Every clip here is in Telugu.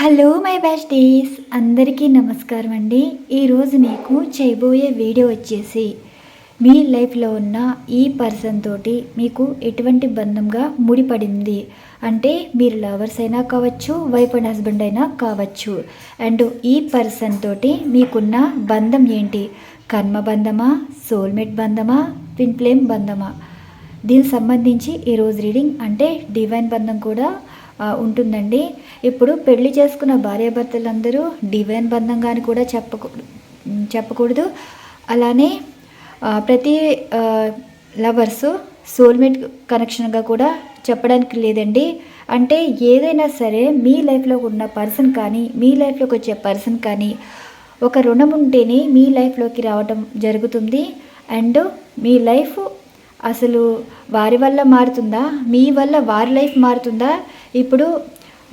Hello my besties. అందరికీ నమస్కారం అండి. ఈరోజు మీకు చేయబోయే వీడియో వచ్చేసి మీ లైఫ్లో ఉన్న ఈ పర్సన్ తోటి మీకు ఎటువంటి బంధంగా ముడిపడింది? అంటే మీరు లవర్స్ అయినా కావచ్చు వైఫ్ అండ్ హస్బెండ్ అయినా కావచ్చు. అండ్ ఈ పర్సన్ తోటి మీకున్న బంధం ఏంటి? కర్మ బంధమా సోల్మేట్ బంధమా ట్విన్ ఫ్లేమ్ బంధమా? దీనికి సంబంధించి ఈరోజు రీడింగ్ అంటే డివైన్ బంధం కూడా ఉంటుందండి. ఇప్పుడు పెళ్ళి చేసుకున్న భార్యాభర్తలందరూ డివైన్ బంధంగా అని కూడా చెప్పకూ చెప్పకూడదు. అలానే ప్రతి లవర్స్ సోల్మేట్ కనెక్షన్గా కూడా చెప్పడానికి లేదండి. అంటే ఏదైనా సరే మీ లైఫ్లో ఉన్న పర్సన్ కానీ మీ లైఫ్లోకి వచ్చే పర్సన్ కానీ ఒక రుణం ఉంటేనే మీ లైఫ్లోకి రావటం జరుగుతుంది. అండ్ మీ లైఫ్ అసలు వారి వల్ల మారుతుందా? మీ వల్ల వారి లైఫ్ మారుతుందా? ఇప్పుడు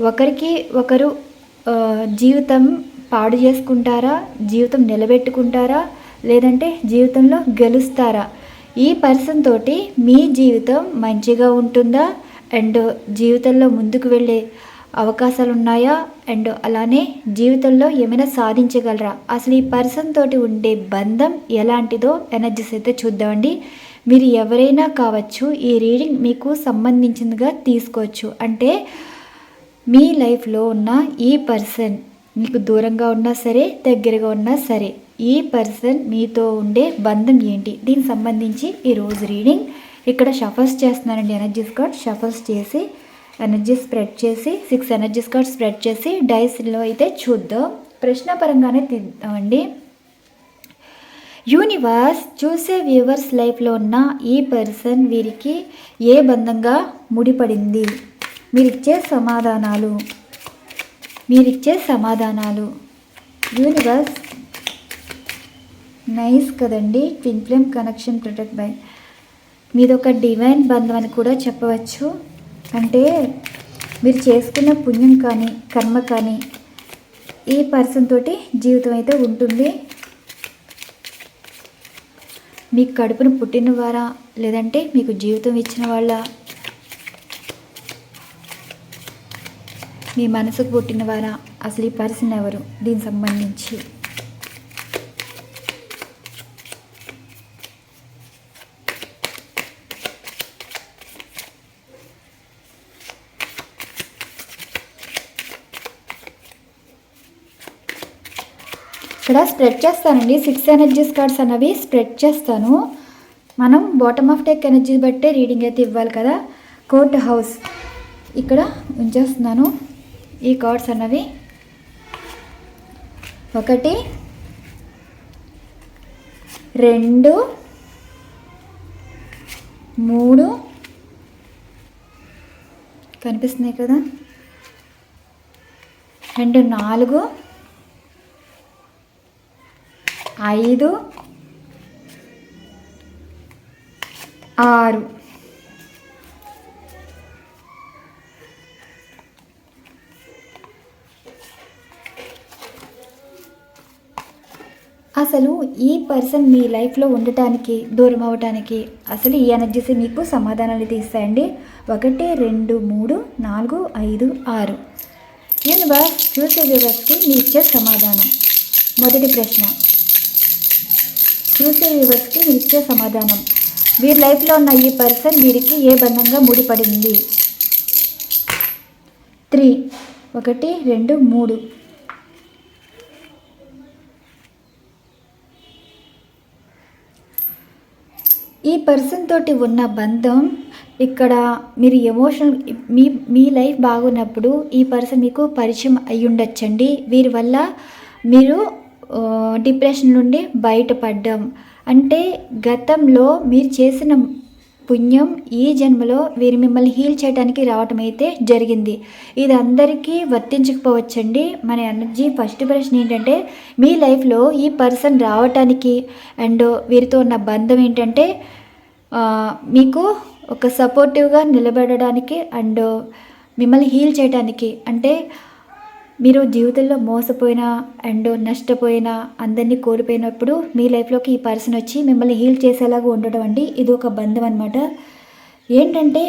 ఒకరికి ఒకరు జీవితం పాడు చేసుకుంటారా? జీవితం నిలబెట్టుకుంటారా? లేదంటే జీవితంలో గెలుస్తారా? ఈ పర్సన్ తోటి మీ జీవితం మంచిగా ఉంటుందా? అండ్ జీవితంలో ముందుకు వెళ్ళే అవకాశాలు ఉన్నాయా అండ్ అలానే జీవితంలో ఏమైనా సాధించగలరా? అసలు ఈ పర్సన్ తోటి ఉండే బంధం ఎలాంటిదో ఎనర్జీస్ అయితే చూద్దామండి. మీరు ఎవరైనా కావచ్చు ఈ రీడింగ్ మీకు సంబంధించిందిగా తీసుకోవచ్చు. అంటే మీ లైఫ్లో ఉన్న ఈ పర్సన్ మీకు దూరంగా ఉన్నా సరే దగ్గరగా ఉన్నా సరే ఈ పర్సన్ మీతో ఉండే బంధం ఏంటి? దీనికి సంబంధించి ఈరోజు రీడింగ్ ఇక్కడ షఫల్స్ చేస్తున్నానండి. ఎనర్జీస్ కార్డ్ షఫల్స్ చేసి ఎనర్జీ స్ప్రెడ్ చేసి సిక్స్ ఎనర్జీస్ కార్డ్ స్ప్రెడ్ చేసి డైస్లో అయితే చూద్దాం. ప్రశ్న పరంగానే తీద్దామండి యూనివర్స్ చూసే వ్యూవర్స్ లైఫ్లో ఉన్న ఈ పర్సన్ వీరికి ఏ బంధంగా ముడిపడింది? మీరిచ్చే సమాధానాలు. మీరిచ్చే సమాధానాలు. యూనివర్స్. నైస్ కదండి twin flame connection protect by. మీదొక divine బంధం అని కూడా చెప్పవచ్చు. అంటే మీరు చేసుకున్న పుణ్యం కానీ కర్మ కానీ ఈ పర్సన్ తోటి జీవితం అయితే ఉంటుంది. మీకు కడుపును పుట్టిన వారా? లేదంటే మీకు జీవితం ఇచ్చిన వాళ్ళ? మీ మనసుకు పుట్టిన వారా? అసలు ఈ పర్సన్ ఎవరు? దీనికి సంబంధించి. ఇక్కడ స్ప్రెడ్ చేస్తానండి. సిక్స్ ఎనర్జీస్ కార్డ్స్ అనేవి స్ప్రెడ్ చేస్తాను. మనం బాటమ్ ఆఫ్ టెక్ ఎనర్జీ బట్టే రీడింగ్ అయితే ఇవ్వాలి కదా. కోర్ట్ హౌస్ ఇక్కడ ఉంచేస్తున్నాను. ఈ కార్డ్స్ అన్నవి ఒకటి రెండు మూడు. కనిపిస్తున్నాయి కదా. రెండు నాలుగు. ఐదు ఆరు. అసలు ఈ పర్సన్ మీ లైఫ్లో ఉండటానికి దూరం అవ్వటానికి అసలు ఈ ఎనర్జీస్ మీకు సమాధానాలు తీస్తాయండి. ఒకటి రెండు మూడు నాలుగు ఐదు ఆరు. యూనివర్స్ చూసే వ్యూవర్స్కి మీ ఇచ్చే సమాధానం. మొదటి ప్రశ్న. చూసే వ్యూవర్స్కి ఇచ్చే సమాధానం. వీరి లైఫ్లో ఉన్న ఈ పర్సన్ వీరికి ఏ బంధంగా ముడిపడింది? త్రీ ఒకటి రెండు మూడు. ఈ పర్సన్ తోటి ఉన్న బంధం ఇక్కడ మీరు ఎమోషనల్ మీ మీ లైఫ్ బాగున్నప్పుడు ఈ పర్సన్ మీకు పరిచయం అయ్యుండొచ్చండి. వీరి వల్ల మీరు డిప్రెషన్ నుండి బయటపడ్డం. అంటే గతంలో మీరు చేసిన పుణ్యం ఈ జన్మలో వీరు మిమ్మల్ని హీల్ చేయడానికి రావటం అయితే జరిగింది. ఇది అందరికీ వర్తించకపోవచ్చండి. మన ఎనర్జీ ఫస్ట్ ప్రశ్న ఏంటంటే మీ లైఫ్లో ఈ పర్సన్ రావటానికి అండ్ వీరితో ఉన్న బంధం ఏంటంటే మీకు ఒక సపోర్టివ్గా నిలబడడానికి అండ్ మిమ్మల్ని హీల్ చేయడానికి అంటే మీరు జీవితంలో మోసపోయినా అండ్ నష్టపోయినా అందరినీ కోల్పోయినప్పుడు మీ లైఫ్లోకి ఈ పర్సన్ వచ్చి మిమ్మల్ని హీల్ చేసేలాగా ఉండడం అండి. ఇది ఒక బంధం అనమాట ఏంటంటే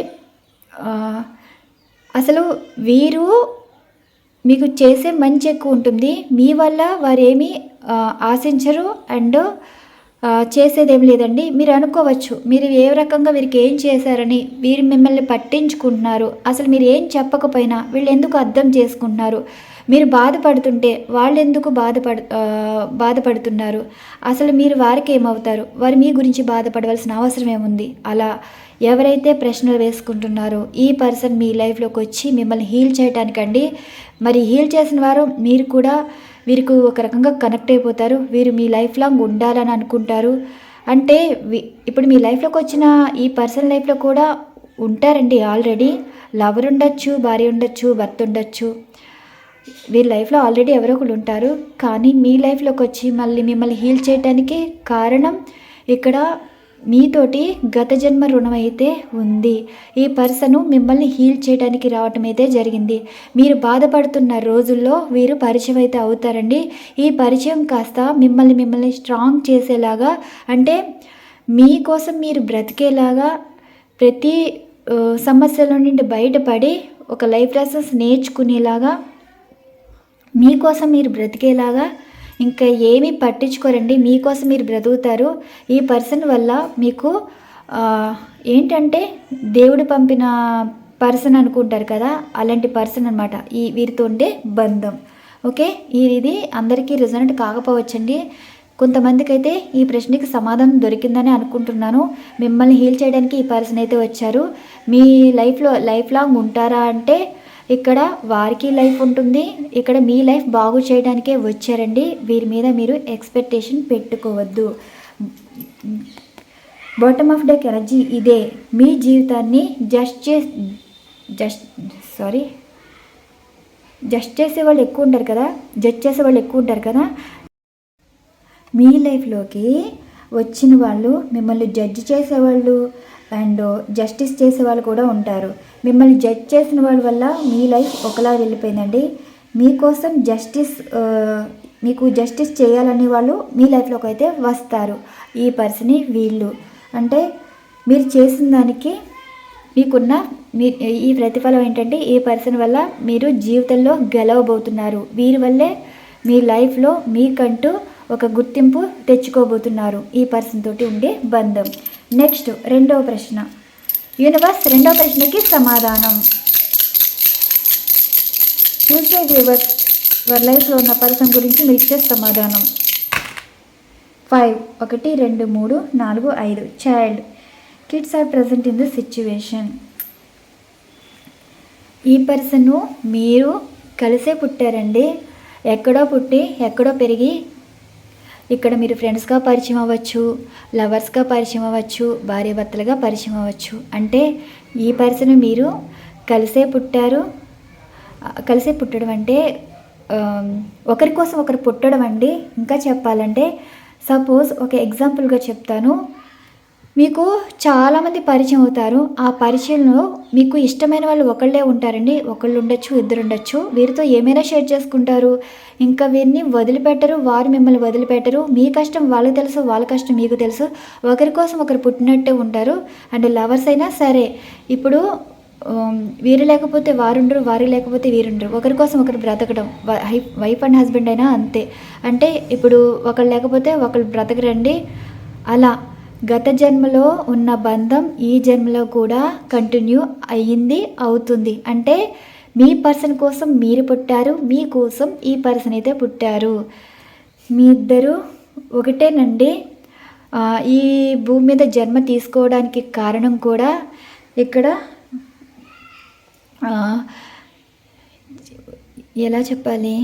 అసలు వీరు మీకు చేసే మంచి ఎక్కువ ఉంటుంది. మీ వల్ల వారు ఏమీ ఆశించరు అండ్ చేసేదేం లేదండి. మీరు అనుకోవచ్చు మీరు ఏ రకంగా వీరికి ఏం చేశారని వీరు మిమ్మల్ని పట్టించుకుంటున్నారు. అసలు మీరు ఏం చెప్పకపోయినా వీళ్ళు ఎందుకు అర్థం చేసుకుంటున్నారు? మీరు బాధపడుతుంటే వాళ్ళు ఎందుకు బాధపడు బాధపడుతున్నారు? అసలు మీరు వారికి ఏమవుతారు? వారు మీ గురించి బాధపడవలసిన అవసరం ఏముంది? అలా ఎవరైతే ప్రశ్నలు వేసుకుంటున్నారో ఈ పర్సన్ మీ లైఫ్లోకి వచ్చి మిమ్మల్ని హీల్ చేయటానికండి. మరి హీల్ చేసిన వారు మీరు కూడా వీరికి ఒక రకంగా కనెక్ట్ అయిపోతారు. వీరు మీ లైఫ్ లాంగ్ ఉండాలని అనుకుంటారు. అంటే ఇప్పుడు మీ లైఫ్లోకి వచ్చిన ఈ పర్సన్ లైఫ్లో కూడా ఉంటారండి ఆల్రెడీ. లవర్ ఉండొచ్చు భార్య ఉండొచ్చు భర్త ఉండొచ్చు. వీరి లైఫ్లో ఆల్రెడీ ఎవరో ఒకరు ఉంటారు. కానీ మీ లైఫ్లోకి వచ్చి మళ్ళీ మిమ్మల్ని హీల్ చేయడానికి కారణం ఇక్కడ మీతోటి గత జన్మ రుణం అయితే ఉంది. ఈ పర్సను మిమ్మల్ని హీల్ చేయడానికి రావటం అయితే జరిగింది. మీరు బాధపడుతున్న రోజుల్లో వీరు పరిచయం అయితే అవుతారండి. ఈ పరిచయం కాస్త మిమ్మల్ని మిమ్మల్ని స్ట్రాంగ్ చేసేలాగా అంటే మీకోసం మీరు బ్రతికేలాగా ప్రతి సమస్యల నుండి బయటపడి ఒక లైఫ్ లెసన్స్ నేర్చుకునేలాగా మీకోసం మీరు బ్రతికేలాగా ఇంకా ఏమీ పట్టించుకోరండి మీకోసం మీరు బ్రతుకుతారు. ఈ పర్సన్ వల్ల మీకు ఏంటంటే దేవుడు పంపిన పర్సన్ అనుకుంటారు కదా అలాంటి పర్సన్ అనమాట ఈ వీరితో ఉండే బంధం. ఓకే? ఇది అందరికీ రిజల్ట్ కాకపోవచ్చండి. కొంతమందికి అయితే ఈ ప్రశ్నకి సమాధానం దొరికిందని అనుకుంటున్నాను. మిమ్మల్ని హీల్ చేయడానికి ఈ పర్సన్ అయితే వచ్చారు. మీ లైఫ్లో లైఫ్ లాంగ్ ఉంటారా అంటే ఇక్కడ వారికి లైఫ్ ఉంటుంది. ఇక్కడ మీ లైఫ్ బాగు చేయడానికే వచ్చారండి. వీరి మీద మీరు ఎక్స్పెక్టేషన్ పెట్టుకోవద్దు. బాటమ్ ఆఫ్ డెక్ ఎనర్జీ ఇదే. మీ జీవితాన్ని జస్ట్ చే జస్ట్ సారీ జస్ట్ చేసే వాళ్ళు ఎక్కువ ఉంటారు కదా? జడ్జ్ చేసే వాళ్ళు ఎక్కువ ఉంటారు కదా? మీ లైఫ్లోకి వచ్చిన వాళ్ళు మిమ్మల్ని జడ్జ్ చేసేవాళ్ళు. అండ్ జస్టిస్ చేసే వాళ్ళు కూడా ఉంటారు. మిమ్మల్ని జడ్జ్ చేసిన వాళ్ళ వల్ల మీ లైఫ్ ఒకలా వెళ్ళిపోయిందండి. మీకోసం జస్టిస్ మీకు జస్టిస్ చేయాలని వాళ్ళు మీ లైఫ్లోకి అయితే వస్తారు. ఈ పర్సని వీళ్ళు. అంటే మీరు చేసిన దానికి మీకున్న మీ ఈ ప్రతిఫలం ఏంటంటే ఈ పర్సన్ వల్ల మీరు జీవితంలో గెలవబోతున్నారు. వీరి వల్లే మీ లైఫ్లో మీకంటూ ఒక గుర్తింపు తెచ్చుకోబోతున్నారు ఈ పర్సన్ తోటి ఉండే బంధం. నెక్స్ట్ రెండవ ప్రశ్న. యూనివర్స్ రెండవ ప్రశ్నకి సమాధానం. చూసే వ్యూవర్ వారి లైఫ్లో ఉన్న పర్సన్ గురించి మీరు ఇచ్చే సమాధానం. ఫైవ్ ఒకటి రెండు మూడు నాలుగు ఐదు. Child kids are present in the situation. ఈ పర్సన్ మీరు కలిసే పుట్టారండి. ఎక్కడో పుట్టి ఎక్కడో పెరిగి ఇక్కడ మీరు ఫ్రెండ్స్గా పరిచయం అవ్వచ్చు లవర్స్గా పరిచయం అవ్వచ్చు భార్యాభర్తలుగా పరిచయం అవ్వచ్చు. అంటే ఈ పర్సన్ మీరు కలిసే పుట్టారు కలిసే పుట్టడం అంటే ఒకరి కోసం ఒకరు పుట్టడం అండి. ఇంకా చెప్పాలంటే సపోజ్ ఒక ఎగ్జాంపుల్గా చెప్తాను. మీకు చాలామంది పరిచయం అవుతారు. ఆ పరిచయంలో మీకు ఇష్టమైన వాళ్ళు ఒకళ్ళే ఉంటారండి. ఒకళ్ళు ఉండొచ్చు ఇద్దరు ఉండొచ్చు. వీరితో ఏమైనా షేర్ చేసుకుంటారు. ఇంకా వీరిని వదిలిపెట్టరు వారు మిమ్మల్ని వదిలిపెట్టరు. మీ కష్టం వాళ్ళకి తెలుసు వాళ్ళ కష్టం మీకు తెలుసు. ఒకరి కోసం ఒకరు పుట్టినట్టే ఉంటారు. అండ్ లవర్స్ అయినా సరే ఇప్పుడు వీరు లేకపోతే వారుండరు వారు లేకపోతే వీరుండరు ఒకరి కోసం ఒకరు బ్రతకడం. హై- వైఫ్ అండ్ హస్బెండ్ అయినా అంతే. అంటే ఇప్పుడు ఒకళ్ళు లేకపోతే ఒకళ్ళు బ్రతకరండి. అలా. గత జన్మలో ఉన్న బంధం ఈ జన్మలో కూడా కంటిన్యూ అయ్యింది అవుతుంది. అంటే మీ పర్సన్ కోసం మీరు పుట్టారు మీ కోసం ఈ పర్సన్ అయితే పుట్టారు. మీ ఇద్దరు ఒకటేనండి. ఈ భూమి మీద జన్మ తీసుకోవడానికి కారణం కూడా ఇక్కడ ఎలా చెప్పాలి?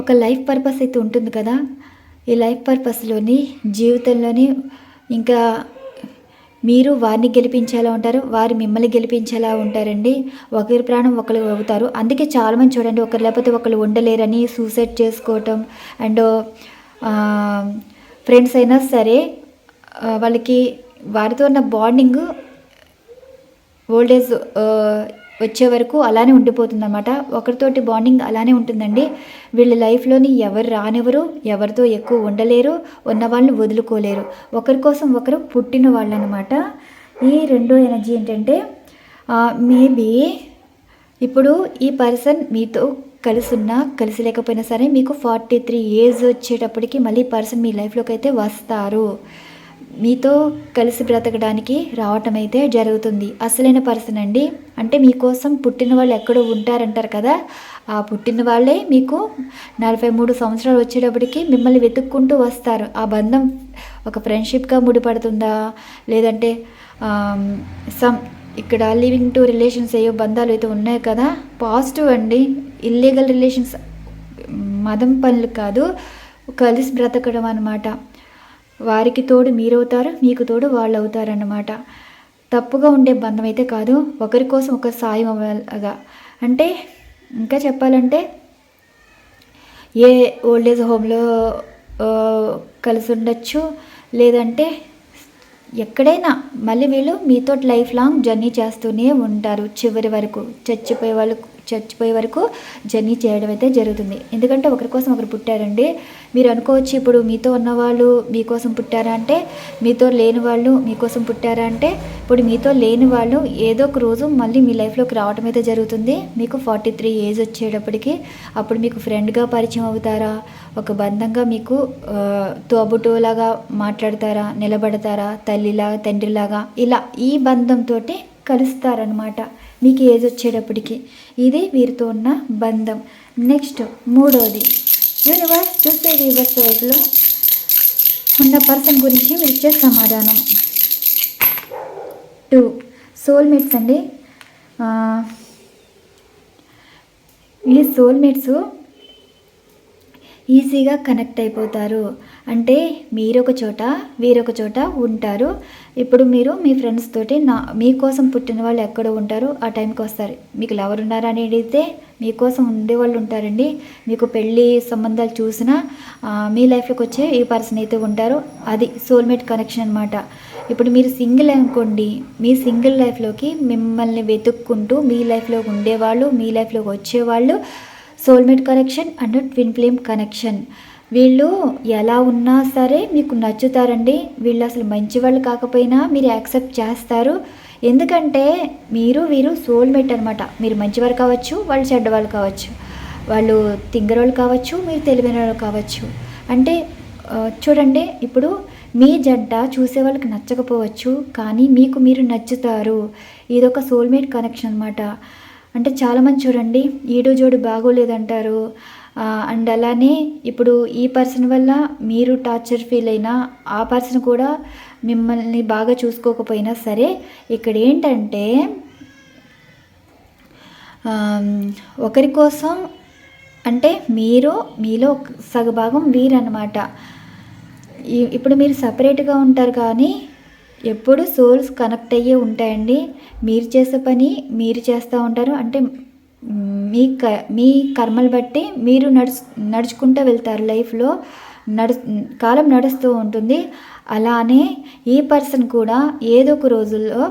ఒక లైఫ్ పర్పస్ అయితే ఉంటుంది కదా. ఈ లైఫ్ పర్పస్లోని జీవితంలోని ఇంకా మీరు వారిని గెలిపించేలా ఉంటారు వారు మిమ్మల్ని గెలిపించేలా ఉంటారండి. ఒకరి ప్రాణం ఒకరు అవుతారు అందుకే చాలామంది చూడండి ఒకరు లేకపోతే ఒకరు ఉండలేరని సూసైడ్ చేసుకోవటం అండ్ ఫ్రెండ్స్ అయినా సరే వాళ్ళకి వారితో ఉన్న బాండింగ్ ఓల్డేజ్ వచ్చే వరకు అలానే ఉండిపోతుందన్నమాట. ఒకరితోటి బాండింగ్ అలానే ఉంటుందండి. వీళ్ళ లైఫ్లోని ఎవరు రానివ్వరు ఎవరితో ఎక్కువ ఉండలేరు ఉన్న వాళ్ళని వదులుకోలేరు. ఒకరి కోసం ఒకరు పుట్టిన వాళ్ళు అనమాట ఈ రెండో ఎనర్జీ ఏంటంటే మేబీ ఇప్పుడు ఈ పర్సన్ మీతో కలిసి ఉన్నా కలిసి లేకపోయినా సరే మీకు ఫార్టీ త్రీ ఏజ్ వచ్చేటప్పటికి మళ్ళీ పర్సన్ మీ లైఫ్లోకి అయితే వస్తారు. మీతో కలిసి బ్రతకడానికి రావటం అయితే జరుగుతుంది. అసలైన పర్సన్ అండి. అంటే మీకోసం పుట్టిన వాళ్ళు ఎక్కడో ఉంటారంటారు కదా. ఆ పుట్టిన వాళ్ళే మీకు నలభై మూడు సంవత్సరాలు వచ్చేటప్పటికి మిమ్మల్ని వెతుక్కుంటూ వస్తారు. ఆ బంధం ఒక ఫ్రెండ్షిప్గా ముడిపడుతుందా? లేదంటే సమ్ ఇక్కడ లివింగ్ టు రిలేషన్స్ ఏవో బంధాలు అయితే ఉన్నాయి కదా. పాజిటివ్ అండి. ఇల్లీగల్ రిలేషన్స్ మదం పనులు కాదు. కలిసి బ్రతకడం అనమాట వారికి తోడు మీరవుతారు మీకు తోడు వాళ్ళు అవుతారన్నమాట తప్పుగా ఉండే బంధం అయితే కాదు ఒకరి కోసం ఒక సాయం అవ్వగా అంటే ఇంకా చెప్పాలంటే ఏ ఓల్డేజ్ హోమ్లో కలిసి ఉండొచ్చు లేదంటే ఎక్కడైనా మళ్ళీ వీళ్ళు మీతో లైఫ్ లాంగ్ జర్నీ చేస్తూనే ఉంటారు చివరి వరకు. చచ్చిపోయే వాళ్ళు చచ్చిపోయే వరకు జర్నీ చేయడం అయితే జరుగుతుంది. ఎందుకంటే ఒకరి కోసం ఒకరు పుట్టారండి. మీరు అనుకోవచ్చు ఇప్పుడు మీతో ఉన్నవాళ్ళు మీకోసం పుట్టారా అంటే మీతో లేని వాళ్ళు మీకోసం పుట్టారా అంటే ఇప్పుడు మీతో లేని వాళ్ళు ఏదో ఒక రోజు మళ్ళీ మీ లైఫ్లోకి రావడం అయితే జరుగుతుంది. మీకు ఫార్టీ త్రీ ఏజ్ వచ్చేటప్పటికి అప్పుడు మీకు ఫ్రెండ్గా పరిచయం అవుతారా? ఒక బంధంగా మీకు తోబుటోలాగా మాట్లాడతారా? నిలబడతారా? తల్లిలాగా తండ్రిలాగా? ఇలా ఈ బంధంతో కలుస్తారనమాట మీకు ఏజ్ వచ్చేటప్పటికి. ఇది వీరితో ఉన్న బంధం. నెక్స్ట్ మూడోది. యూనివర్స్ చూస్తే వీవర్స్ వైపులో ఉన్న పర్సన్ గురించి మీరు ఇచ్చే సమాధానం. టూ. సోల్మేట్స్ అండి. ఈ సోల్మేట్స్ ఈజీగా కనెక్ట్ అయిపోతారు. అంటే మీరొక చోట వీరొక చోట ఉంటారు. ఇప్పుడు మీరు మీ ఫ్రెండ్స్ తోటి నా మీకోసం పుట్టిన వాళ్ళు ఎక్కడ ఉంటారు ఆ టైంకి వస్తారు. మీకు లవర్ ఉన్నారా అని అడిగితే మీకోసం ఉండేవాళ్ళు ఉంటారండి. మీకు పెళ్ళి సంబంధాలు చూసినా మీ లైఫ్లోకి వచ్చే ఈ పర్సన్ అయితే ఉంటారు అది సోల్మేట్ కనెక్షన్ అనమాట ఇప్పుడు మీరు సింగిల్ అనుకోండి మీ సింగిల్ లైఫ్లోకి మిమ్మల్ని వెతుక్కుంటూ మీ లైఫ్లోకి ఉండేవాళ్ళు మీ లైఫ్లోకి వచ్చేవాళ్ళు soulmate connection and twin flame connection వీళ్ళు ఎలా ఉన్నా సరే మీకు నచ్చుతారండి. వీళ్ళు అసలు మంచి వాళ్ళు కాకపోయినా మీరు యాక్సెప్ట్ చేస్తారు. ఎందుకంటే మీరు వీరు సోల్మేట్ అనమాట మీరు మంచివారు కావచ్చు వాళ్ళు చెడ్డవాళ్ళు కావచ్చు. వాళ్ళు తింగరోళ్ళు కావచ్చు మీరు తెలివైన వాళ్ళు కావచ్చు. అంటే చూడండి ఇప్పుడు మీ జడ్డ చూసే వాళ్ళకి నచ్చకపోవచ్చు కానీ మీకు మీరు నచ్చుతారు. ఇదొక సోల్మేట్ కనెక్షన్ అనమాట అంటే చాలామంది చూడండి ఈడు జోడు బాగోలేదంటారు. అండ్ అలానే ఇప్పుడు ఈ పర్సన్ వల్ల మీరు టార్చర్ ఫీల్ అయినా ఆ పర్సన్ కూడా మిమ్మల్ని బాగా చూసుకోకపోయినా సరే ఇక్కడ ఏంటంటే ఒకరి కోసం అంటే మీరు మీలో సగభాగం వీరన్నమాట. ఇప్పుడు మీరు సపరేట్గా ఉంటారు కానీ ఎప్పుడు సోల్స్ కనెక్ట్ అయ్యే ఉంటాయండి. మీరు చేసే పని మీరు చేస్తూ ఉంటారు. అంటే మీ క మీ కర్మలు బట్టి మీరు నడుచు నడుచుకుంటూ వెళ్తారు లైఫ్లో నడు కాలం నడుస్తూ ఉంటుంది. అలానే ఈ పర్సన్ కూడా ఏదో ఒక రోజుల్లో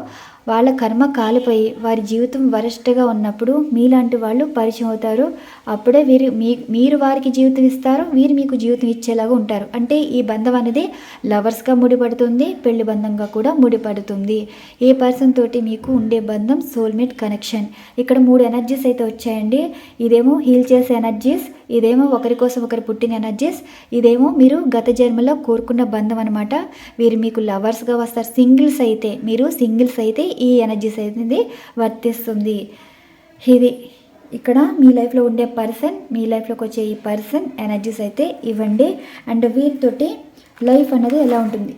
వాళ్ళ కర్మ కాలిపోయి వారి జీవితం వరస్ట్గా ఉన్నప్పుడు మీలాంటి వాళ్ళు పరిచయం అవుతారు. అప్పుడే వీరు మీ మీరు వారికి జీవితం ఇస్తారు వీరు మీకు జీవితం ఇచ్చేలాగా ఉంటారు. అంటే ఈ బంధం అనేది లవర్స్గా ముడిపడుతుంది పెళ్ళి బంధంగా కూడా ముడిపడుతుంది. ఏ పర్సన్ తోటి మీకు ఉండే బంధం సోల్మేట్ కనెక్షన్ ఇక్కడ మూడు ఎనర్జీస్ అయితే వచ్చాయండి. ఇదేమో హీల్ చేసే ఎనర్జీస్ ఇదేమో ఒకరి కోసం ఒకరు పుట్టిన ఎనర్జీస్ ఇదేమో మీరు గత జన్మలో కోరుకున్న బంధం అనమాట వీరు మీకు లవర్స్గా వస్తారు. సింగిల్స్ అయితే మీరు సింగిల్స్ అయితే ఈ ఎనర్జీస్ అయితే వర్తిస్తుంది. ఇది ఇక్కడ మీ లైఫ్లో ఉండే పర్సన్ మీ లైఫ్లోకి వచ్చే ఈ పర్సన్ ఎనర్జీస్ అయితే ఇవ్వండి. అండ్ వీరితోటి లైఫ్ అనేది ఎలా ఉంటుంది?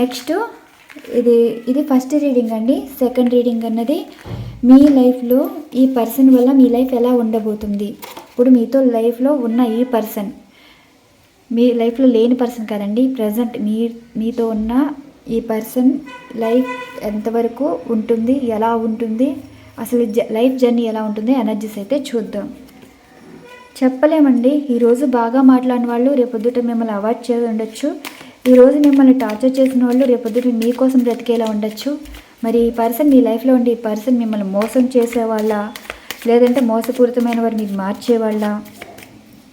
నెక్స్ట్ ఇది ఇది ఫస్ట్ రీడింగ్ అండి. సెకండ్ రీడింగ్ అన్నది మీ లైఫ్లో ఈ పర్సన్ వల్ల మీ లైఫ్ ఎలా ఉండబోతుంది? ఇప్పుడు మీతో లైఫ్లో ఉన్న ఈ పర్సన్ మీ లైఫ్లో లేని పర్సన్ కాదండి ప్రజెంట్ మీ మీతో ఉన్న ఈ పర్సన్ లైఫ్ ఎంతవరకు ఉంటుంది ఎలా ఉంటుంది అసలు జ లైఫ్ జర్నీ ఎలా ఉంటుంది ఎనర్జీస్ అయితే చూద్దాం. చెప్పలేమండి ఈరోజు బాగా మాట్లాడిన వాళ్ళు రేపొద్దుట మిమ్మల్ని అవాయిడ్ చేసి ఉండొచ్చు. ఈరోజు మిమ్మల్ని టార్చర్ చేసిన వాళ్ళు రేపొద్దుట మీకోసం బ్రతికేలా ఉండొచ్చు. మరి ఈ పర్సన్ మీ లైఫ్లో ఉండి ఈ పర్సన్ మిమ్మల్ని మోసం చేసేవాళ్ళ? లేదంటే మోసపూరితమైన వారు మీకు మార్చేవాళ్ళ?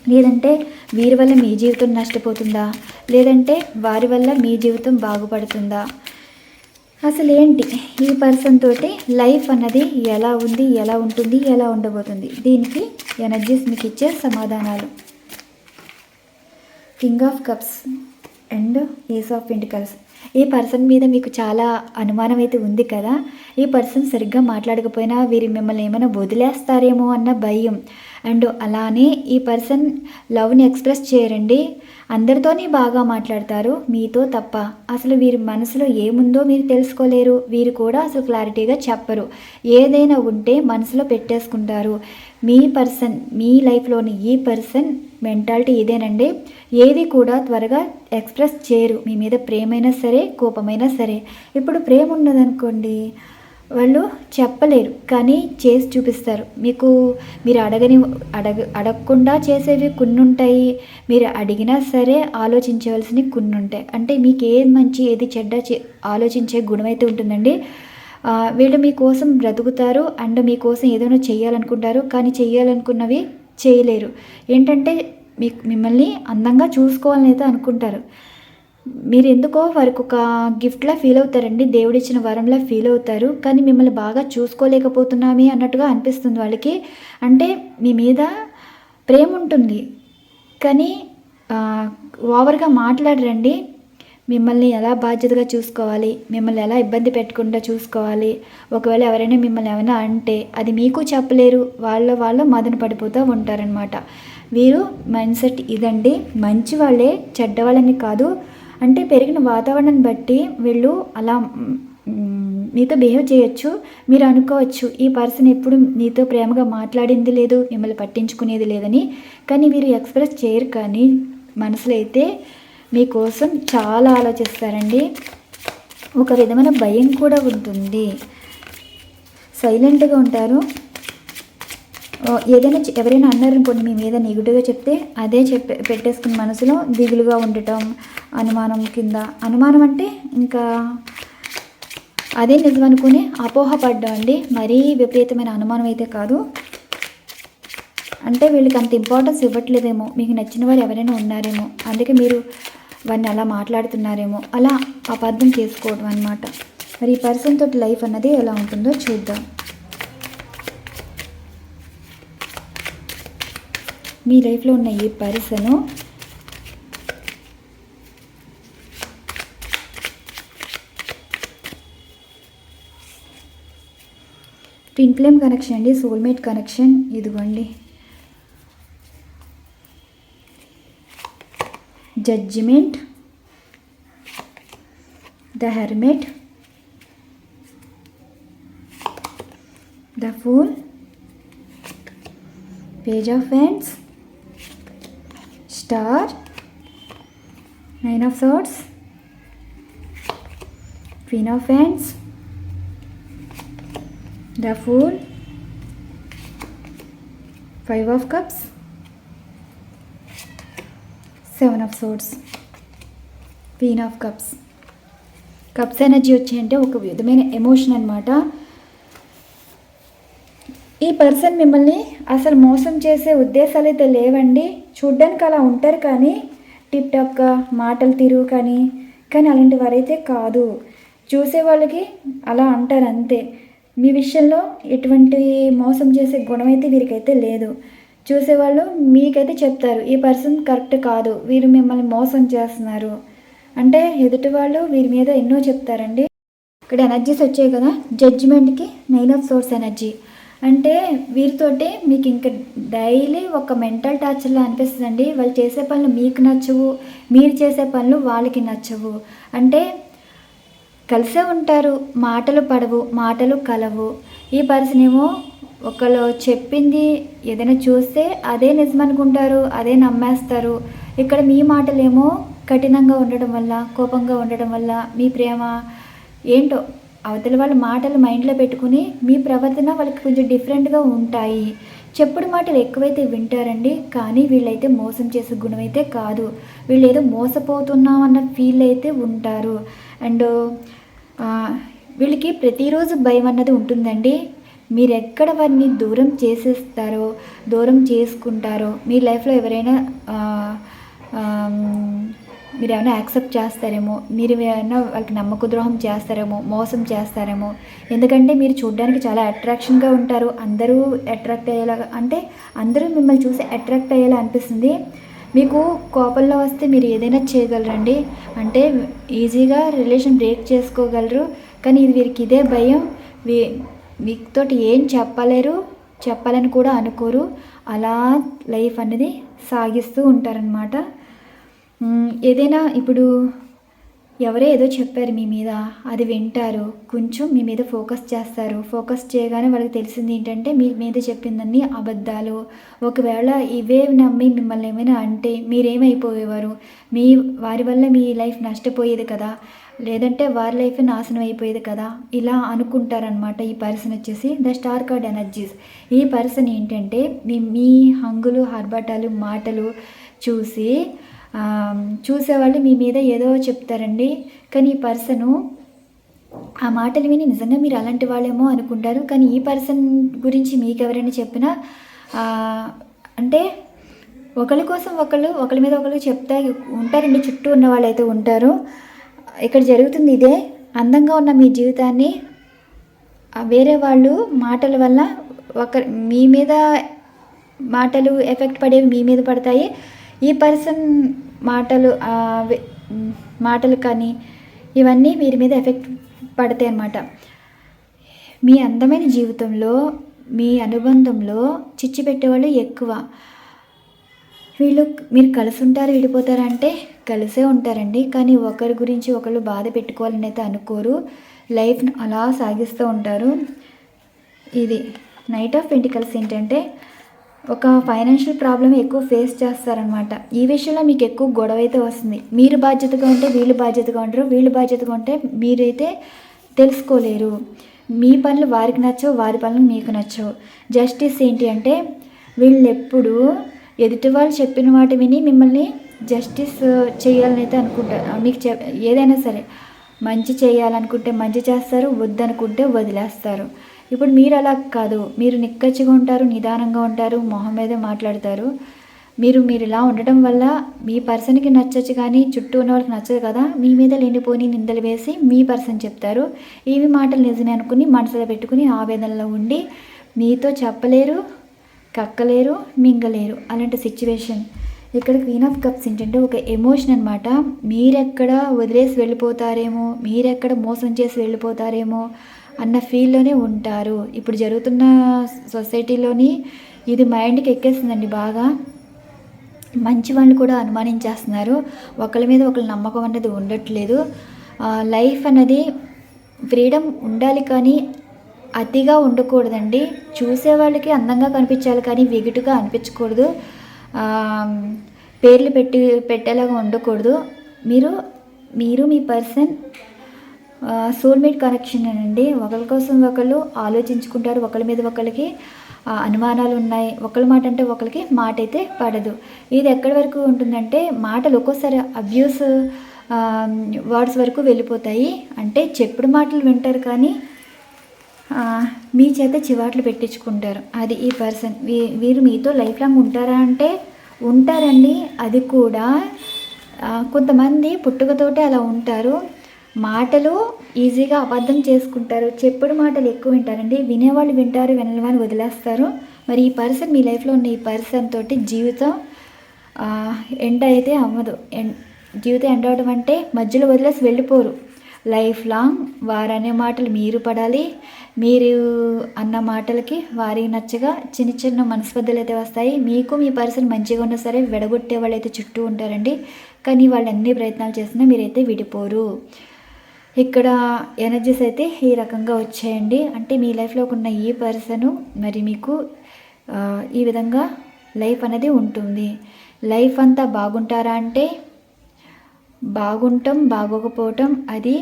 లేదంటే వీరి వల్ల మీ జీవితం నష్టపోతుందా? లేదంటే వారి వల్ల మీ జీవితం బాగుపడుతుందా? అసలు ఏంటి ఈ పర్సన్ తోటి లైఫ్ అన్నది ఎలా ఉంది ఎలా ఉంటుంది ఎలా ఉండబోతుంది? దీనికి ఎనర్జీస్ మీకు ఇచ్చే సమాధానాలు. King of cups and ace of pentacles ఈ పర్సన్ మీద మీకు చాలా అనుమానం అయితే ఉంది కదా? ఈ పర్సన్ సరిగ్గా మాట్లాడకపోయినా వీరి మిమ్మల్ని ఏమైనా వదిలేస్తారేమో అన్న భయం. అండ్ అలానే ఈ పర్సన్ లవ్ని ఎక్స్ప్రెస్ చేయరండి అందరితోనే బాగా మాట్లాడతారు. మీతో తప్ప. అసలు వీరి మనసులో ఏముందో మీరు తెలుసుకోలేరు. వీరు కూడా అసలు క్లారిటీగా చెప్పరు. ఏదైనా ఉంటే మనసులో పెట్టేసుకుంటారు. మీ పర్సన్ మీ లైఫ్లోని ఈ పర్సన్ మెంటాలిటీ ఇదేనండి. ఏది కూడా త్వరగా ఎక్స్ప్రెస్ చేయరు. మీ మీద ప్రేమైనా సరే కోపమైనా సరే. ఇప్పుడు ప్రేమ ఉన్నదనుకోండి వాళ్ళు చెప్పలేరు. కానీ చేసి చూపిస్తారు. మీకు మీరు అడగని అడగ అడగకుండా చేసేవి కొన్ని ఉంటాయి మీరు అడిగినా సరే ఆలోచించవలసినవి కొన్ని ఉంటాయి అంటే మీకు ఏది మంచి ఏది చెడ్డ ఆలోచించే గుణం అయితే ఉంటుందండి. వీళ్ళు మీకోసం బ్రతుకుతారు. అండ్ మీకోసం ఏదైనా చేయాలనుకుంటారు కానీ చేయాలనుకున్నవి చేయలేరు. ఏంటంటే మీ మిమ్మల్ని అందంగా చూసుకోవాలని అయితే అనుకుంటారు. మీరు ఎందుకో వారికి ఒక గిఫ్ట్లా ఫీల్ అవుతారండి. దేవుడిచ్చిన వరంలా ఫీల్ అవుతారు. కానీ మిమ్మల్ని బాగా చూసుకోలేకపోతున్నామే అన్నట్టుగా అనిపిస్తుంది వాళ్ళకి. అంటే మీ మీద ప్రేమ ఉంటుంది కానీ ఓవర్గా మాట్లాడరండి. మిమ్మల్ని ఎలా బాధ్యతగా చూసుకోవాలి? మిమ్మల్ని ఎలా ఇబ్బంది పెట్టకుండా చూసుకోవాలి? ఒకవేళ ఎవరైనా మిమ్మల్ని ఏమైనా అంటే అది మీకు చెప్పలేరు. వాళ్ళ వాళ్ళు మదన పడిపోతూ ఉంటారనమాట వీరు మైండ్ సెట్ ఇదండి. మంచి వాళ్ళే చెడ్డవాళ్ళని కాదు. అంటే పెరిగిన వాతావరణాన్ని బట్టి వీళ్ళు అలా మీతో బిహేవ్ చేయొచ్చు. మీరు అనుకోవచ్చు ఈ పర్సన్ ఎప్పుడు నీతో ప్రేమగా మాట్లాడింది లేదు మిమ్మల్ని పట్టించుకునేది లేదని. కానీ వీరు ఎక్స్ప్రెస్ చేయరు కానీ మనసులో అయితే మీకోసం చాలా ఆలోచిస్తారండి. ఒక విధమైన భయం కూడా ఉంటుంది. సైలెంట్గా ఉంటారు. ఏదైనా చె- ఎవరైనా అన్నారనుకోండి మీ మీద నెగిటివ్గా చెప్తే అదే చెప్పే పెట్టేసుకుని మనసులో దిగులుగా ఉండటం అనుమానం కింద అనుమానం అంటే ఇంకా అదే నిజం అనుకుని అపోహపడ్డా అండి. మరీ విపరీతమైన అనుమానం అయితే కాదు. అంటే వీళ్ళకి అంత ఇంపార్టెన్స్ ఇవ్వట్లేదేమో. మీకు నచ్చిన వారు ఎవరైనా ఉన్నారేమో. అందుకే మీరు వారిని అలా మాట్లాడుతున్నారేమో. అలా అపార్థం చేసుకోవడం అనమాట మరి ఈ పర్సన్ తోటి లైఫ్ అన్నది ఎలా ఉంటుందో చూద్దాం. మీ లైఫ్లో ఉన్న ఈ పర్సను ట్విన్ ఫ్లేమ్ కనెక్షన్ అండి సోల్మేట్ కనెక్షన్ ఇదిగోండి. judgment the hermit the fool page of wands star nine of swords queen of wands the fool five of cups seven of swords queen of cups cups energy వచ్చాయంటే ఒక విధమైన ఎమోషన్ అనమాట ఈ పర్సన్ మిమ్మల్ని అసలు మోసం చేసే ఉద్దేశాలు అయితే లేవండి. చూడ్డానికి అలా ఉంటారు కానీ టిప్ టాప్గా మాటలు తిరుగు కానీ కానీ అలాంటి వారైతే కాదు. చూసే వాళ్ళకి అలా అంటారు అంతే. మీ విషయంలో ఎటువంటి మోసం చేసే గుణం అయితే వీరికైతే లేదు. చూసేవాళ్ళు మీకైతే చెప్తారు ఈ పర్సన్ కరెక్ట్ కాదు వీరు మిమ్మల్ని మోసం చేస్తున్నారు. అంటే ఎదుటి వాళ్ళు వీరి మీద ఎన్నో చెప్తారండి. ఇక్కడ ఎనర్జీస్ వచ్చాయి కదా జడ్జిమెంట్కి నైన్ ఆఫ్ సోర్స్ ఎనర్జీ అంటే వీరితోటి మీకు ఇంకా డైలీ ఒక మెంటల్ టార్చర్లా అనిపిస్తుందండి. వాళ్ళు చేసే పనులు మీకు నచ్చవు మీరు చేసే పనులు వాళ్ళకి నచ్చవు. అంటే కలిసే ఉంటారు మాటలు పడవు మాటలు కలవు. ఈ పర్సన్ ఏమో ఒకళ్ళు చెప్పింది ఏదైనా చూస్తే అదే నిజమనుకుంటారు అదే నమ్మేస్తారు. ఇక్కడ మీ మాటలేమో కఠినంగా ఉండడం వల్ల కోపంగా ఉండడం వల్ల మీ ప్రేమ ఏంటో అవతల వాళ్ళ మాటలు మైండ్లో పెట్టుకుని మీ ప్రవర్తన వాళ్ళకి కొంచెం డిఫరెంట్గా ఉంటాయి. చెప్పుడు మాటలు ఎక్కువైతే వింటారండి కానీ వీళ్ళైతే మోసం చేసే గుణం అయితే కాదు. వీళ్ళు ఏదో మోసపోతున్నాం అన్న ఫీల్ అయితే ఉంటారు. అండ్ వీళ్ళకి ప్రతిరోజు భయం అన్నది ఉంటుందండి. మీరెక్కడ వారిని దూరం చేసేస్తారో దూరం చేసుకుంటారో మీ లైఫ్లో ఎవరైనా మీరు ఏమైనా యాక్సెప్ట్ చేస్తారేమో మీరు ఏమైనా వాళ్ళకి నమ్మక ద్రోహం చేస్తారేమో మోసం చేస్తారేమో ఎందుకంటే మీరు చూడడానికి చాలా అట్రాక్షన్గా ఉంటారు. అందరూ అట్రాక్ట్ అయ్యేలాగా అంటే అందరూ మిమ్మల్ని చూసి అట్రాక్ట్ అయ్యేలా అనిపిస్తుంది. మీకు కోపంలో వస్తే మీరు ఏదైనా చేయగలరండి. అంటే ఈజీగా రిలేషన్ బ్రేక్ చేసుకోగలరు. కానీ ఇది వీరికి ఇదే భయం. వీ మీతోటి ఏం చెప్పలేరు చెప్పాలని కూడా అనుకోరు. అలా లైఫ్ అనేది సాగిస్తూ ఉంటారనమాట ఏదైనా ఇప్పుడు ఎవరో ఏదో చెప్పారు మీ మీద అది వింటారు. కొంచెం మీ మీద ఫోకస్ చేస్తారు. ఫోకస్ చేయగానే వాళ్ళకి తెలిసింది ఏంటంటే మీ మీద చెప్పిందన్నీ అబద్ధాలు. ఒకవేళ ఇవే నమ్మి మిమ్మల్ని ఏమైనా అంటే మీరేమైపోయేవారు? మీ వారి వల్ల మీ లైఫ్ నష్టపోయేది కదా. లేదంటే వారి లైఫ్ నాశనం అయిపోయేది కదా? ఇలా అనుకుంటారనమాట ఈ పర్సన్ వచ్చేసి. The star card energies. ఈ పర్సన్ ఏంటంటే మీ మీ హంగులు హర్బటాలు మాటలు చూసి చూసేవాళ్ళు మీ మీద ఏదో చెప్తారండి. కానీ ఈ పర్సను ఆ మాటలు విని నిజంగా మీరు అలాంటి వాళ్ళేమో అనుకుంటారు. కానీ ఈ పర్సన్ గురించి మీకు ఎవరైనా చెప్పినా అంటే ఒకరి కోసం ఒకళ్ళు ఒకరి మీద ఒకరు చెప్తా ఉంటారండి. చుట్టూ ఉన్న వాళ్ళైతే ఉంటారు. ఇక్కడ జరుగుతుంది ఇదే. అందంగా ఉన్న మీ జీవితాన్ని వేరే వాళ్ళు మాటల వల్ల ఒక మీ మీద మాటలు ఎఫెక్ట్ పడేవి మీ మీద పడతాయి. ఈ పర్సన్ మాటలు మాటలు కానీ ఇవన్నీ వీరి మీద ఎఫెక్ట్ పడతాయి అన్నమాట. మీ అందమైన జీవితంలో మీ అనుబంధంలో చిచ్చు పెట్టేవాళ్ళు ఎక్కువ. వీళ్ళు మీరు కలిసి ఉంటారు విడిపోతారంటే కలిసే ఉంటారండి. కానీ ఒకరి గురించి ఒకరు బాధ పెట్టుకోవాలని అయితే అనుకోరు. లైఫ్ని అలా సాగిస్తూ ఉంటారు. ఇది నైట్ ఆఫ్ పెంటికల్స్ ఏంటంటే ఒక ఫైనాన్షియల్ ప్రాబ్లం ఎక్కువ ఫేస్ చేస్తారనమాట ఈ విషయంలో మీకు ఎక్కువ గొడవ అయితే వస్తుంది. మీరు బాధ్యతగా ఉంటే వీళ్ళు బాధ్యతగా ఉంటారు వీళ్ళు బాధ్యతగా ఉంటే మీరైతే తెలుసుకోలేరు. మీ పనులు వారికి నచ్చవు వారి పనులు మీకు నచ్చవు. జస్టిస్ ఏంటి అంటే వీళ్ళు ఎప్పుడు ఎదుటి వాళ్ళు చెప్పిన వాటి విని మిమ్మల్ని జస్టిస్ uh, చేయాలని అయితే అనుకుంటారు మీకు చె ఏదైనా సరే మంచి చేయాలనుకుంటే మంచి చేస్తారు వద్దనుకుంటే వదిలేస్తారు. ఇప్పుడు మీరు అలా కాదు. మీరు నిక్కచ్చిగా ఉంటారు నిదానంగా ఉంటారు మొహం మీదే మాట్లాడతారు. మీరు మీరు ఇలా ఉండటం వల్ల మీ పర్సన్కి నచ్చచ్చు కానీ చుట్టూ ఉన్న వాళ్ళకి నచ్చదు కదా మీ మీద లేనిపోని నిందలు వేసి మీ పర్సన్ చెప్తారు. ఇవి మాటలు నిజమే అనుకుని మనసులో పెట్టుకుని ఆవేదనలో ఉండి మీతో చెప్పలేరు కక్కలేరు మింగలేరు. అలాంటి సిచ్యువేషన్ ఇక్కడ క్వీన్ ఆఫ్ కప్స్ ఏంటంటే ఒక ఎమోషన్ అనమాట మీరెక్కడ వదిలేసి వెళ్ళిపోతారేమో మీరెక్కడ మోసం చేసి వెళ్ళిపోతారేమో అన్న ఫీల్లోనే ఉంటారు. ఇప్పుడు జరుగుతున్న సొసైటీలోని ఇది మైండ్కి ఎక్కేస్తుందండి బాగా. మంచి వాళ్ళు కూడా అనుమానించేస్తున్నారు. ఒకళ్ళ మీద ఒకళ్ళ నమ్మకం అనేది ఉండట్లేదు. లైఫ్ అనేది ఫ్రీడమ్ ఉండాలి కానీ అతిగా ఉండకూడదండి. చూసే వాళ్ళకి అందంగా కనిపించాలి కానీ వెగిటుగా అనిపించకూడదు. పేర్లు పెట్టి పెట్టేలాగా ఉండకూడదు. మీరు మీరు మీ పర్సన్ సోల్మేట్ కనెక్షన్ అండి ఒకరి కోసం ఒకళ్ళు ఆలోచించుకుంటారు. ఒకరి మీద ఒకరికి అనుమానాలు ఉన్నాయి. ఒకరి మాట అంటే ఒకరికి మాట అయితే పడదు. ఇది ఎక్కడి వరకు ఉంటుందంటే మాటలు ఒక్కోసారి అబ్యూస్ వర్డ్స్ వరకు వెళ్ళిపోతాయి. అంటే చెప్పుడు మాటలు వింటారు కానీ మీ చేత చివాట్లు పెట్టించుకుంటారు. అది ఈ పర్సన్. వీ వీరు మీతో లైఫ్ లాంగ్ ఉంటారా అంటే ఉంటారండి. అది కూడా కొంతమంది పుట్టుకతోటే అలా ఉంటారు. మాటలు ఈజీగా అబద్ధం చేసుకుంటారు. చెప్పుడు మాటలు ఎక్కువ వింటారండి. వినేవాళ్ళు వింటారు వినని వదిలేస్తారు. మరి ఈ పర్సన్ మీ లైఫ్లో ఉన్న ఈ పర్సన్ తోటి జీవితం ఎండ్ అయితే అవ్వదు. జీవితం ఎండ్ అవడం అంటే మధ్యలో వదిలేసి వెళ్ళిపోరు. లైఫ్ లాంగ్ వారనే మాటలు మీరు పడాలి. మీరు అన్న మాటలకి వారికి నచ్చగా చిన్న చిన్న మనస్పర్ధలు అయితే వస్తాయి. మీకు మీ పర్సన్ మంచిగా ఉన్నా సరే విడగొట్టే వాళ్ళు అయితే చుట్టూ ఉంటారండి. కానీ వాళ్ళు అన్ని ప్రయత్నాలు చేసినా మీరైతే విడిపోరు. ఇక్కడ ఎనర్జీస్ అయితే ఈ రకంగా వచ్చాయండి. అంటే మీ లైఫ్లో ఉన్న ఈ పర్సను మరి మీకు ఈ విధంగా లైఫ్ అనేది ఉంటుంది. లైఫ్ అంతా బాగుంటారా అంటే బాగుంటాం బాగోకపోవటం అది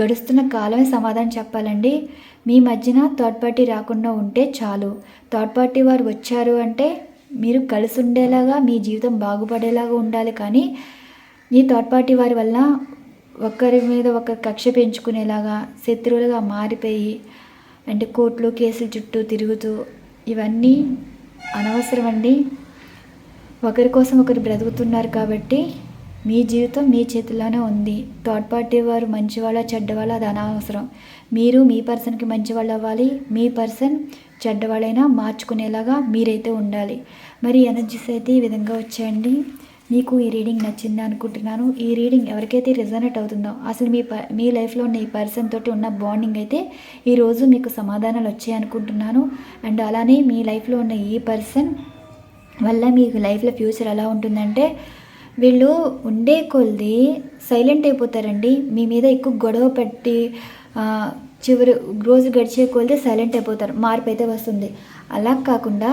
గడుస్తున్న కాలమే సమాధానం చెప్పాలండి. మీ మధ్యన థర్డ్ పార్టీ రాకుండా ఉంటే చాలు. థర్డ్ పార్టీ వారు వచ్చారు అంటే మీరు కలిసి ఉండేలాగా మీ జీవితం బాగుపడేలాగా ఉండాలి. కానీ ఈ థర్డ్ పార్టీ వారి వల్ల ఒకరి మీద ఒక కక్ష పెంచుకునేలాగా శత్రువులుగా మారిపోయి అంటే కోర్టులు కేసులు చుట్టూ తిరుగుతూ ఇవన్నీ అనవసరం అండి ఒకరి కోసం ఒకరు బ్రతుకుతున్నారు కాబట్టి మీ జీవితం మీ చేతిలోనే ఉంది. థర్డ్ పార్టీ వారు మంచివాళ్ళ చెడ్డవాళ్ళ అది అనవసరం. మీరు మీ పర్సన్కి మంచివాళ్ళు అవ్వాలి. మీ పర్సన్ చెడ్డవాళ్ళైనా మార్చుకునేలాగా మీరైతే ఉండాలి. మరి ఎనర్జీస్ అయితే ఈ విధంగా వచ్చాయండి. మీకు ఈ రీడింగ్ నచ్చింది అనుకుంటున్నాను. ఈ రీడింగ్ ఎవరికైతే రిజనేట్ అవుతుందో అసలు మీ ప మీ లైఫ్లో ఉన్న ఈ పర్సన్ తోటి ఉన్న బాండింగ్ అయితే ఈరోజు మీకు సమాధానాలు వచ్చాయి అనుకుంటున్నాను. అండ్ అలానే మీ లైఫ్లో ఉన్న ఈ పర్సన్ వల్ల మీకు లైఫ్లో ఫ్యూచర్ ఎలా ఉంటుందంటే వీళ్ళు ఉండే కొద్ది సైలెంట్ అయిపోతారండి. మీ మీద ఎక్కువ గొడవ పెట్టి చివరి రోజు గడిచే కొద్ది సైలెంట్ అయిపోతారు. మార్పు అయితే వస్తుంది. అలా కాకుండా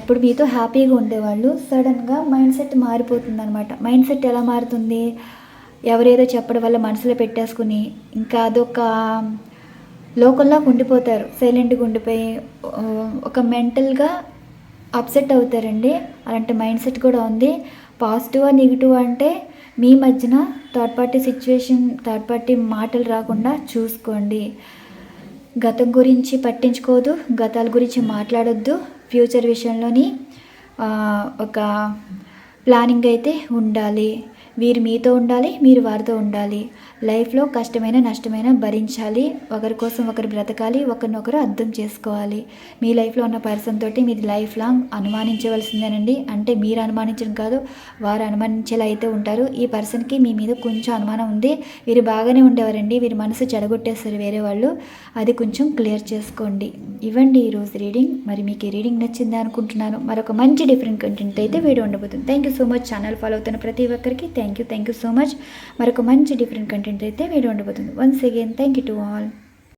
ఇప్పుడు మీతో హ్యాపీగా ఉండేవాళ్ళు సడన్గా మైండ్ సెట్ మారిపోతుంది అనమాట మైండ్ సెట్ ఎలా మారుతుంది? ఎవరేదో చెప్పడం వల్ల మనసులో పెట్టేసుకుని ఇంకా అదొక లోకల్లా ఉండిపోతారు. సైలెంట్గా ఉండిపోయి ఒక మెంటల్గా అప్సెట్ అవుతారండి. అలాంటి మైండ్ సెట్ కూడా ఉంది. పాజిటివ్ నెగిటివ్ అంటే మీ మధ్యన third party situation third party మాటలు రాకుండా చూసుకోండి. గతం గురించి పట్టించుకోదు గతాల గురించి మాట్లాడొద్దు. ఫ్యూచర్ విషయంలోని ఒక ప్లానింగ్ అయితే ఉండాలి. వీరు మీతో ఉండాలి మీరు వారితో ఉండాలి. లైఫ్లో కష్టమైన నష్టమైన భరించాలి. ఒకరి కోసం ఒకరు బ్రతకాలి. ఒకరినొకరు అర్థం చేసుకోవాలి. మీ లైఫ్లో ఉన్న పర్సన్ తోటి మీది లైఫ్ లాంగ్ అనుమానించవలసిందేనండి. అంటే మీరు అనుమానించడం కాదు వారు అనుమానించేలా అయితే ఉంటారు. ఈ పర్సన్కి మీ మీద కొంచెం అనుమానం ఉంది. వీరు బాగానే ఉండేవారండి. వీరి మనసు చెడగొట్టేస్తారు వేరే వాళ్ళు. అది కొంచెం క్లియర్ చేసుకోండి. ఇవ్వండి ఈరోజు రీడింగ్. మరి మీకు ఈ రీడింగ్ నచ్చింది అనుకుంటున్నాను. మరొక మంచి డిఫరెంట్ కంటెంట్ అయితే వీడియో ఉండబోతుంది. Thank you so much channel follow అవుతున్న ప్రతి ఒక్కరికి thank you thank you so much మరొక మంచి డిఫరెంట్ కంటెంట్ కంటెంట్ అయితే వీడియో ఉండబోతుంది once again thank you to all